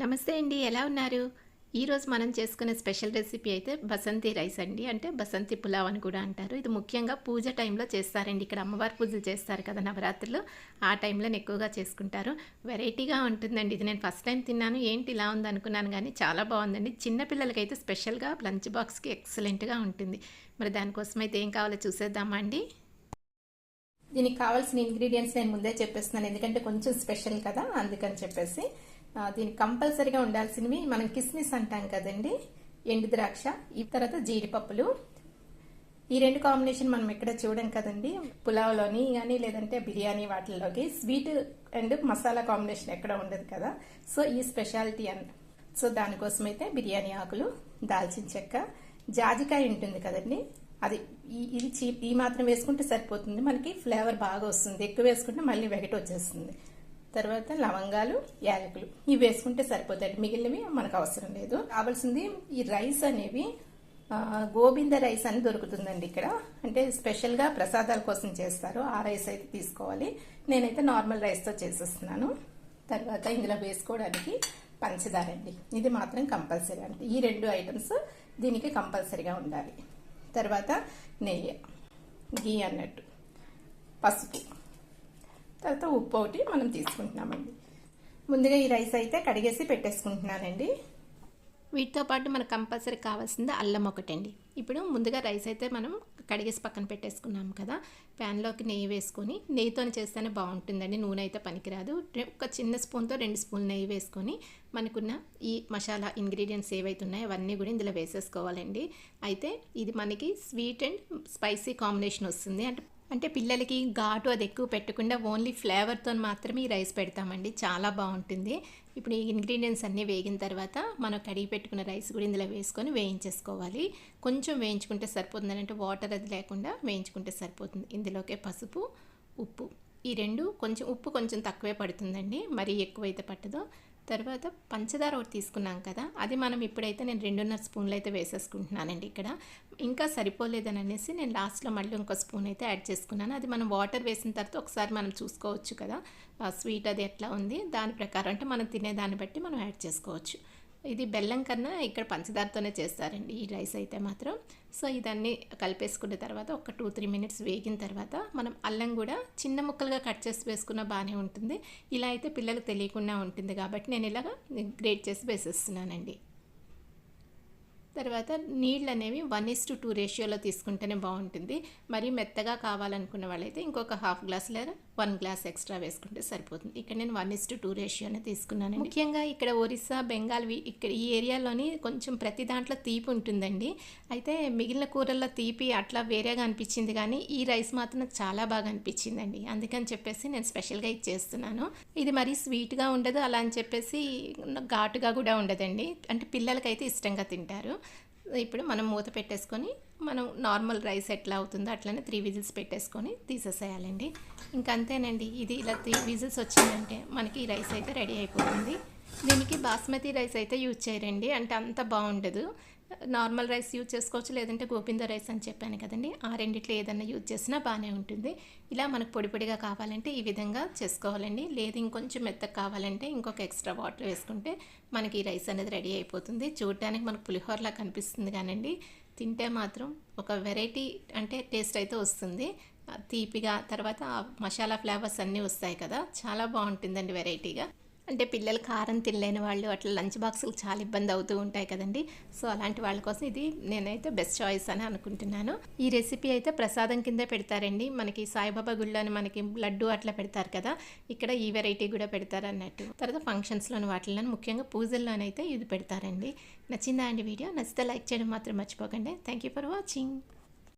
నమస్తే అండి ఎలా ఉన్నారు? ఈరోజు మనం చేసుకునే స్పెషల్ రెసిపీ అయితే బసంతి రైస్ అండి. అంటే బసంతి పులావ్ అని కూడా అంటారు. ఇది ముఖ్యంగా పూజ టైంలో చేస్తారండి. ఇక్కడ అమ్మవారి పూజలు చేస్తారు కదా నవరాత్రులు. ఆ టైంలో ఎక్కువగా చేసుకుంటారు. వెరైటీగా ఉంటుందండి. ఇది నేను ఫస్ట్ టైం తిన్నాను. ఏంటి ఇలా ఉంది అనుకున్నాను కానీ చాలా బాగుందండి. చిన్నపిల్లలకైతే స్పెషల్గా లంచ్ బాక్స్కి ఎక్సలెంట్గా ఉంటుంది. మరి దానికోసం అయితే ఏం కావాలో చూసేద్దామా అండి? దీనికి కావాల్సిన ఇంగ్రీడియంట్స్ నేను ముందే చెప్పేస్తున్నాను. ఎందుకంటే కొంచెం స్పెషల్ కదా అందుకని చెప్పేసి. దీనికి కంపల్సరీగా ఉండాల్సినవి మనం కిస్మిస్ అంటాం కదండి. ఎండు ద్రాక్ష ఈ తర్వాత జీడిపప్పులు. ఈ రెండు కాంబినేషన్ మనం ఎక్కడ చూడం కదండి. పులావ్లోని కానీ లేదంటే బిర్యానీ వాటిల్లోకి. స్వీట్ అండ్ మసాలా కాంబినేషన్ ఎక్కడ ఉండదు కదా. సో ఈ స్పెషాలిటీ అండ్ సో దానికోసం అయితే బిర్యానీ ఆకులు దాల్చిన చెక్క. జాజికాయ ఉంటుంది కదండి. అది ఈ ఇది చీప్ ఈ మాత్రం వేసుకుంటే సరిపోతుంది. మనకి ఫ్లేవర్ బాగా వస్తుంది. ఎక్కువ వేసుకుంటే మళ్ళీ వెగట వచ్చేస్తుంది తర్వాత లవంగాలు యాలకులు. ఇవి వేసుకుంటే సరిపోతాయి మిగిలినవి మనకు అవసరం లేదు. కావాల్సింది ఈ రైస్ అనేవి గోబింద గోవింద రైస్ అని దొరుకుతుందండి ఇక్కడ. అంటే స్పెషల్గా ప్రసాదాల కోసం చేస్తారు. ఆ రైస్ అయితే తీసుకోవాలి. నేనైతే నార్మల్ రైస్తో చేసేస్తున్నాను. తర్వాత ఇందులో వేసుకోవడానికి పంచదార అండి. ఇది మాత్రం కంపల్సరీ అంటే ఈ రెండు ఐటమ్స్ దీనికి కంపల్సరీగా ఉండాలి. తర్వాత నెయ్యి. గీ అన్నట్టు. పసుపు. తర్వాత ఉప్పు ఒకటి మనం తీసుకుంటున్నామండి. ముందుగా ఈ రైస్ అయితే కడిగేసి పెట్టేసుకుంటున్నానండి. వీటితో పాటు మనకు కంపల్సరీ కావాల్సింది అల్లం ఒకటండి. ఇప్పుడు ముందుగా రైస్ అయితే మనం కడిగేసి పక్కన పెట్టేసుకున్నాం కదా ప్యాన్లోకి నెయ్యి వేసుకొని నెయ్యితో చేస్తేనే బాగుంటుందండి నూనె అయితే పనికిరాదు. ఒక చిన్న స్పూన్తో రెండు స్పూన్లు నెయ్యి వేసుకొని మనకున్న ఈ మసాలా ఇంగ్రీడియంట్స్ ఏవైతే ఉన్నాయో అవన్నీ కూడా ఇందులో వేసేసుకోవాలండి. అయితే ఇది మనకి స్వీట్ అండ్ స్పైసీ కాంబినేషన్ వస్తుంది. అంటే అంటే పిల్లలకి ఘాటు అది ఎక్కువ పెట్టకుండా ఓన్లీ ఫ్లేవర్తో మాత్రమే ఈ రైస్ పెడతామండి. చాలా బాగుంటుంది. ఇప్పుడు ఈ ఇంగ్రీడియంట్స్ అన్నీ వేగిన తర్వాత మనం కడిగి పెట్టుకున్న రైస్ కూడా ఇందులో వేసుకొని వేయించేసుకోవాలి. కొంచెం వేయించుకుంటే సరిపోతుంది అంటే వాటర్ అది లేకుండా వేయించుకుంటే సరిపోతుంది. ఇందులోకే పసుపు ఉప్పు. ఈ రెండు కొంచెం ఉప్పు కొంచెం తక్కువే పడుతుందండి. మరీ ఎక్కువైతే పట్టదు. తర్వాత పంచదార ఒకటి తీసుకున్నాం కదా అది మనం ఇప్పుడైతే నేను రెండున్నర స్పూన్లు అయితే వేసేసుకుంటున్నానండి ఇక్కడ. ఇంకా సరిపోలేదని అనేసి నేను లాస్ట్లో మళ్ళీ ఇంకో స్పూన్ అయితే యాడ్ చేసుకున్నాను. అది మనం వాటర్ వేసిన తర్వాత ఒకసారి మనం చూసుకోవచ్చు కదా స్వీట్ అది ఎట్లా ఉంది దాని ప్రకారం అంటే మనం తినేదాన్ని బట్టి మనం యాడ్ చేసుకోవచ్చు. ఇది బెల్లం కన్నా ఇక్కడ పంచదారతోనే చేస్తారండి ఈ రైస్ అయితే మాత్రం. సో ఇదన్నీ కలిపేసుకున్న తర్వాత ఒక టూ త్రీ మినిట్స్ వేగిన తర్వాత మనం అల్లం కూడా చిన్న ముక్కలుగా కట్ చేసి వేసుకున్న బాగానే ఉంటుంది. ఇలా అయితే పిల్లలకు తెలియకుండా ఉంటుంది కాబట్టి నేను ఇలాగ గ్రేట్ చేసి వేసేస్తున్నానండి. తర్వాత నీళ్ళు అనేవి వన్ ఇస్ టు టూ రేషియోలో తీసుకుంటేనే బాగుంటుంది. మరి మెత్తగా కావాలనుకున్న వాళ్ళైతే ఇంకొక హాఫ్ గ్లాస్ లేదా వన్ గ్లాస్ ఎక్స్ట్రా వేసుకుంటే సరిపోతుంది. ఇక్కడ నేను వన్ ఇస్ టు టూ రేషియోనే తీసుకున్నాను ముఖ్యంగా ఇక్కడ ఒరిస్సా బెంగాల్ వి- ఇక్కడ ఈ ఏరియాలోని కొంచెం ప్రతి దాంట్లో తీపి ఉంటుందండి. అయితే మిగిలిన కూరల్లో తీపి అట్లా వేరేగా అనిపించింది కానీ ఈ రైస్ మాత్రం చాలా బాగా అనిపించిందండి. అందుకని చెప్పేసి నేను స్పెషల్గా ఇది చేస్తున్నాను. ఇది మరీ స్వీట్గా ఉండదు. అలా అని చెప్పేసి ఘాటుగా కూడా ఉండదండి. అంటే పిల్లలకైతే ఇష్టంగా తింటారు. ఇప్పుడు మనం మూత పెట్టేసుకొని మనం నార్మల్ రైస్ ఎట్లా అవుతుందో అట్లనే త్రీ విజిల్స్ పెట్టేసుకొని తీసేసేయాలండి. ఇంకంతేనండి ఇది ఇలా త్రీ విజిల్స్ వచ్చిందంటే మనకి ఈ రైస్ అయితే రెడీ అయిపోతుంది. దీనికి బాస్మతి రైస్ అయితే యూజ్ చేయరండి. అంటే అంత బాగుండదు. నార్మల్ రైస్ యూజ్ చేసుకోవచ్చు. లేదంటే గోపింద రైస్ అని చెప్పాను కదండి. ఆ రెండిట్లో ఏదన్నా యూజ్ చేసినా బాగానే ఉంటుంది. ఇలా మనకు పొడి పొడిగా కావాలంటే ఈ విధంగా చేసుకోవాలండి. లేదు ఇంకొంచెం మెత్తగా కావాలంటే ఇంకొక ఎక్స్ట్రా వాటర్ వేసుకుంటే మనకి ఈ రైస్ అనేది రెడీ అయిపోతుంది. చూడటానికి మనకు పులిహోరలా కనిపిస్తుంది కానండి. తింటే మాత్రం ఒక వెరైటీ అంటే టేస్ట్ అయితే వస్తుంది. తీపిగా తర్వాత మసాలా ఫ్లేవర్స్ అన్నీ వస్తాయి కదా. చాలా బాగుంటుందండి వెరైటీగా. అంటే పిల్లలు కారం తినలేని వాళ్ళు అట్లా లంచ్ బాక్సులు చాలా ఇబ్బంది అవుతూ ఉంటాయి కదండి. సో అలాంటి వాళ్ళ కోసం ఇది నేనైతే బెస్ట్ చాయిస్ అని అనుకుంటున్నాను. ఈ రెసిపీ అయితే ప్రసాదం కింద పెడతారండి. మనకి సాయిబాబా గుళ్ళోని మనకి లడ్డు అట్లా పెడతారు కదా ఇక్కడ ఈ వెరైటీ కూడా పెడతారు అన్నట్టు. తర్వాత ఫంక్షన్స్లోని వాటిల్లో ముఖ్యంగా పూజల్లోనైతే ఇది పెడతారండి. నచ్చిందా అండి వీడియో? నచ్చితే లైక్ చేయడం మాత్రం మర్చిపోకండి. Thank you for watching.